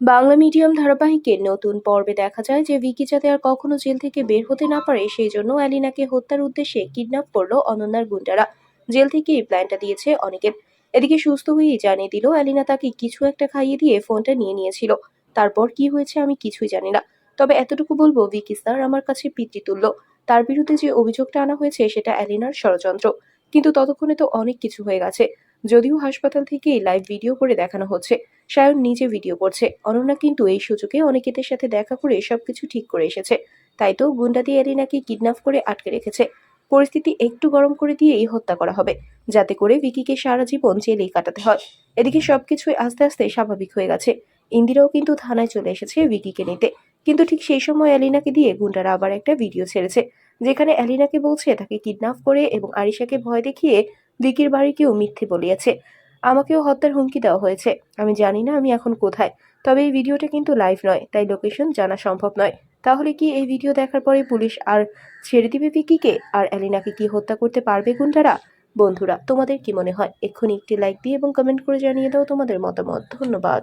Bangla medium ধারাবাহিকের নতুন পর্বে দেখা যায় যে ভিকি যাতে আর কখনো জেল থেকে বের হতে না পারে, সেই জন্য অ্যালিনাকে হত্যার উদ্দেশ্যে কিডন্যাপ করল অনন্যার গুন্ডারা। জেল থেকে এই প্ল্যানটা দিয়েছে অনেকের এদিকে সুস্থ হয়েই জানিয়ে দিল, অ্যালিনা তাকে কিছু একটা খাইয়ে দিয়ে ফোনটা নিয়ে নিয়েছিল। তারপর কি হয়েছে আমি কিছুই জানি না। তবে এতটুকু বলব, ভিকি স্যার আমার কাছে পিতৃতুল্য। তার বিরুদ্ধে যে অভিযোগটা আনা হয়েছে, সেটা অ্যালিনার ষড়যন্ত্র। কিন্তু ততক্ষণে তো অনেক কিছু হয়ে গেছে। যদিও হাসপাতাল থেকেই লাইভ ভিডিও করে দেখানো হচ্ছে। সায়ন নিজে ভিডিও করছে। অনন্যা কিন্তু এই সুযোগে অনিকেতের সাথে দেখা করে সবকিছু ঠিক করে এসেছে। তাই তো গুন্ডা দিয়ে কিডন্যাপ করে আটকে রেখেছে। পরিস্থিতি একটু গরম করে দিয়েই হত্যা করা হবে, যাতে করে ভিকিকে সারা জীবন জেলেই কাটাতে হয়। এদিকে সবকিছুই আস্তে আস্তে স্বাভাবিক হয়ে গেছে। ইন্দিরাও কিন্তু থানায় চলে এসেছে ভিকিকে নিতে। কিন্তু ঠিক সেই সময় অ্যালিনাকে দিয়ে গুন্ডারা আবার একটা ভিডিও ছেড়েছে, যেখানে অ্যালিনাকে বলছে তাকে কিডন্যাপ করে এবং আরিশাকে ভয় দেখিয়ে ভিকির বাড়িকেও মিথ্যে বলিয়েছে। আমাকেও হত্যার হুমকি দেওয়া হয়েছে। আমি জানি না আমি এখন কোথায়। তবে এই ভিডিওটা কিন্তু লাইভ নয়, তাই লোকেশন জানা সম্ভব নয়। তাহলে কি এই ভিডিও দেখার পরে পুলিশ আর ছেড়ে দিবে ভিকিকে? আর অ্যালিনাকে কি হত্যা করতে পারবে গুন্ডারা? বন্ধুরা, তোমাদের কি মনে হয়? এক্ষুনি একটি লাইক দিয়ে এবং কমেন্ট করে জানিয়ে দাও তোমাদের মতামত। ধন্যবাদ।